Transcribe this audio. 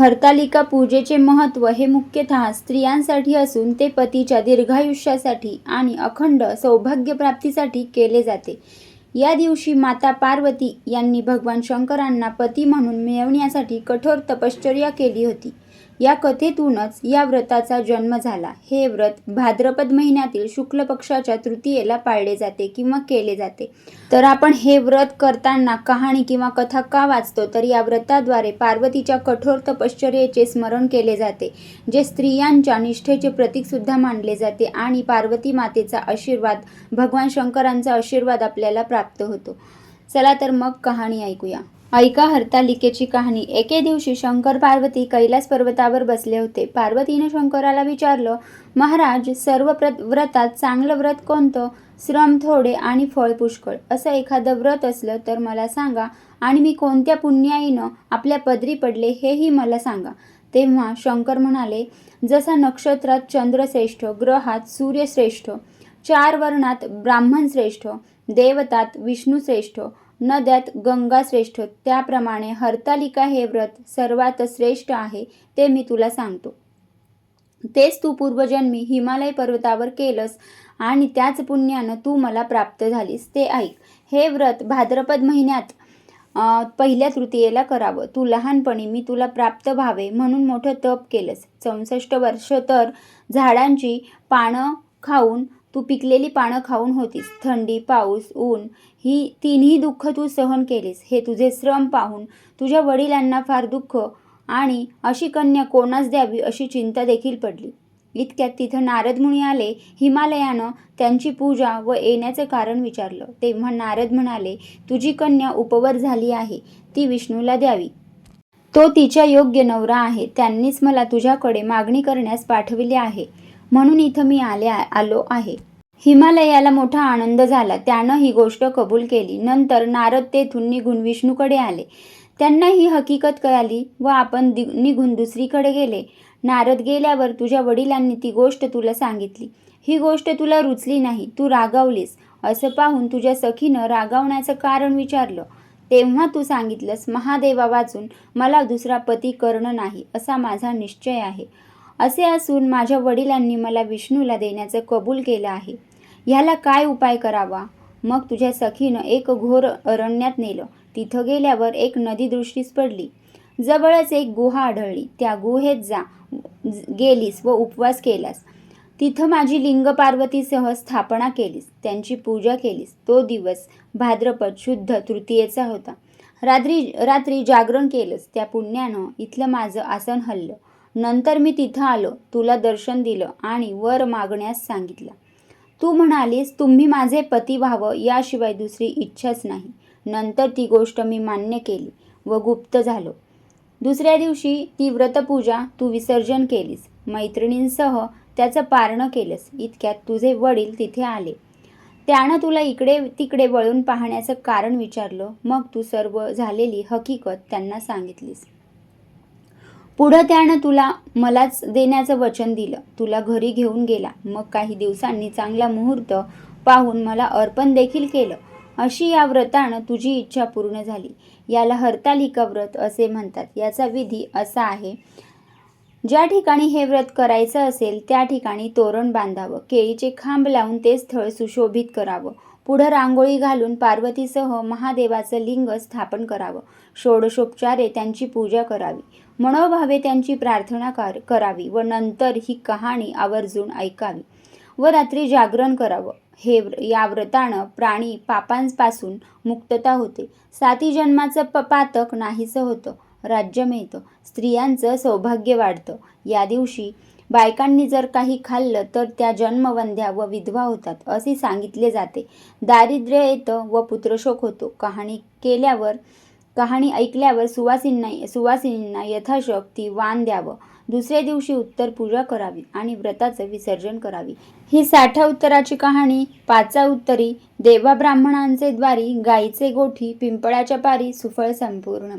हरतालिका पूजेचे महत्त्व हे मुख्यतः स्त्रियांसाठी असून ते पतीच्या दीर्घायुष्यासाठी आणि अखंड सौभाग्यप्राप्तीसाठी केले जाते. या दिवशी माता पार्वती यांनी भगवान शंकरांना पती म्हणून मिळवण्यासाठी कठोर तपश्चर्या केली होती. या कथेतूनच या व्रताचा जन्म झाला. हे व्रत भाद्रपद महिन्यातील शुक्ल पक्षाच्या तृतीयेला पाळले जाते किंवा केले जाते. तर आपण हे व्रत करताना कहाणी किंवा कथा का वाचतो? तर या व्रताद्वारे पार्वतीच्या कठोर तपश्चर्येचे स्मरण केले जाते जे स्त्रियांच्या निष्ठेचे प्रतीक सुद्धा मानले जाते आणि पार्वती मातेचा आशीर्वाद भगवान शंकरांचा आशीर्वाद आपल्याला प्राप्त होतो. चला तर मग कहाणी ऐकूया. ऐका हरतालिकेची कहाणी. एके दिवशी शंकर पार्वती कैलास पर्वतावर बसले होते. पार्वतीने शंकराला विचारलं महाराज सर्व प्र व्रतात चांगलं व्रत कोणतं? श्रम थोडे आणि फळ पुष्कळ. असं एखादं व्रत असलं तर मला सांगा. आणि मी कोणत्या पुण्याईनं आपल्या पदरी पडले हेही मला सांगा. तेव्हा शंकर म्हणाले जसा नक्षत्रात चंद्रश्रेष्ठ ग्रहात सूर्यश्रेष्ठ चार वर्णात ब्राह्मण श्रेष्ठ देवतात विष्णू श्रेष्ठ नद्यात गंगा श्रेष्ठ त्याप्रमाणे हरतालिका हे व्रत सर्वात श्रेष्ठ आहे ते मी तुला सांगतो. तेच तू पूर्वजन्मी हिमालय पर्वतावर केलंस आणि त्याच पुण्यानं तू मला प्राप्त झालीस ते ऐक. हे व्रत भाद्रपद महिन्यात पहिल्या तृतीयेला करावं. तू लहानपणी मी तुला प्राप्त व्हावे म्हणून मोठं तप केलंस. चौसष्ट वर्ष तर झाडांची पानं खाऊन तू पिकलेली पानं खाऊन होतीस. थंडी पाऊस ऊन ही तिन्ही दुःख तू सहन केलीस. हे तुझे श्रम पाहून तुझ्या वडिलांना फार दुःख आणि अशी कन्या कोणास द्यावी अशी चिंता देखील पडली. इतक्यात तिथं नारद मुनी आले. हिमालयानं त्यांची पूजा व येण्याचं कारण विचारलं. तेव्हा नारद म्हणाले तुझी कन्या उपवर झाली आहे. ती विष्णूला द्यावी. तो तिच्या योग्य नवरा आहे. त्यांनीच मला तुझ्याकडे मागणी करण्यास पाठविले आहे. म्हणून इथं मी आले आलो आहे. हिमालयाला मोठा आनंद झाला. त्यानं ही गोष्ट कबूल केली. नंतर नारद तेथून निघून विष्णूकडे आले. त्यांना ही हकीकत कळाली व आपण दि निघून दुसरीकडे गेले. नारद गेल्यावर तुझ्या वडिलांनी ती गोष्ट तुला सांगितली. ही गोष्ट तुला रुचली नाही. तू रागावलीस. असं पाहून तुझ्या सखीनं रागावण्याचं कारण विचारलं. तेव्हा तू सांगितलंस महादेवा वाचून मला दुसरा पती करणं नाही असा माझा निश्चय आहे. असे असून माझ्या वडिलांनी मला विष्णूला देण्याचं कबूल केलं आहे. ह्याला काय उपाय करावा? मग तुझ्या सखीनं एक घोर अरण्यात नेलं. तिथं गेल्यावर एक नदी दृष्टीस पडली. जवळच एक गुहा आढळली. त्या गुहेत जा गेलीस व उपवास केलास. तिथं माझी लिंग पार्वतीसह स्थापना केलीस. त्यांची पूजा केलीस. तो दिवस भाद्रपद शुद्ध तृतीयेचा होता. रात्री रात्री जागरण केलंस. त्या पुण्यानं इथलं माझं आसन हल्लं. नंतर मी तिथं आलो तुला दर्शन दिलं आणि वर मागण्यास सांगितलं. तू म्हणालीस तुम्ही माझे पती व्हावं याशिवाय दुसरी इच्छाच नाही. नंतर ती गोष्ट मी मान्य केली व गुप्त झालो. दुसऱ्या दिवशी ती व्रतपूजा तू विसर्जन केलीस. मैत्रिणींसह त्याचं पारणं केलंस. इतक्यात तुझे वडील तिथे आले. त्यानं तुला इकडे तिकडे वळून पाहण्याचं कारण विचारलं. मग तू सर्व झालेली हकीकत त्यांना सांगितलीस. पुढं त्यानं तुला मलाच देण्याचं वचन दिलं. तुला घरी घेऊन गेला. मग काही दिवसांनी चांगला मुहूर्त पाहून मला अर्पण देखील केलं. अशी या व्रतानं तुझी इच्छा पूर्ण झाली. याला हरतालिका व्रत असे म्हणतात. याचा विधी असा आहे. ज्या ठिकाणी हे व्रत करायचं असेल त्या ठिकाणी तोरण बांधावं. केळीचे खांब लावून ते स्थळ सुशोभित करावं. पुढं रांगोळी घालून पार्वतीसह महादेवाचं लिंग स्थापन करावं. षोडशोपचारे त्यांची पूजा करावी. मनोभावे त्यांची प्रार्थना कर करावी व नंतर ही कहाणी आवर्जून ऐकावी व रात्री जागरण करावं. हे व्र- या व्रतानं प्राणी पापांपासून मुक्तता होते. साती जन्माचं प पातक नाहीसं होतं. राज्य मिळतं. स्त्रियांचं सौभाग्य वाढतं. या दिवशी बायकांनी जर काही खाल्लं तर त्या जन्मवंध्या व विधवा होतात असे सांगितले जाते. दारिद्र्य येतं व पुत्रशोक होतो. कहाणी केल्यावर कहाणी ऐकल्यावर सुवासिनींना सुवासिनींना यथाशक्ती वाण द्यावं. दुसऱ्या दिवशी उत्तर पूजा करावी आणि व्रताचं विसर्जन करावी. ही साठा उत्तराची कहाणी पाचा उत्तरी देवा ब्राह्मणांचे द्वारी गायीचे गोठी पिंपळाच्या पारी सुफळ संपूर्ण.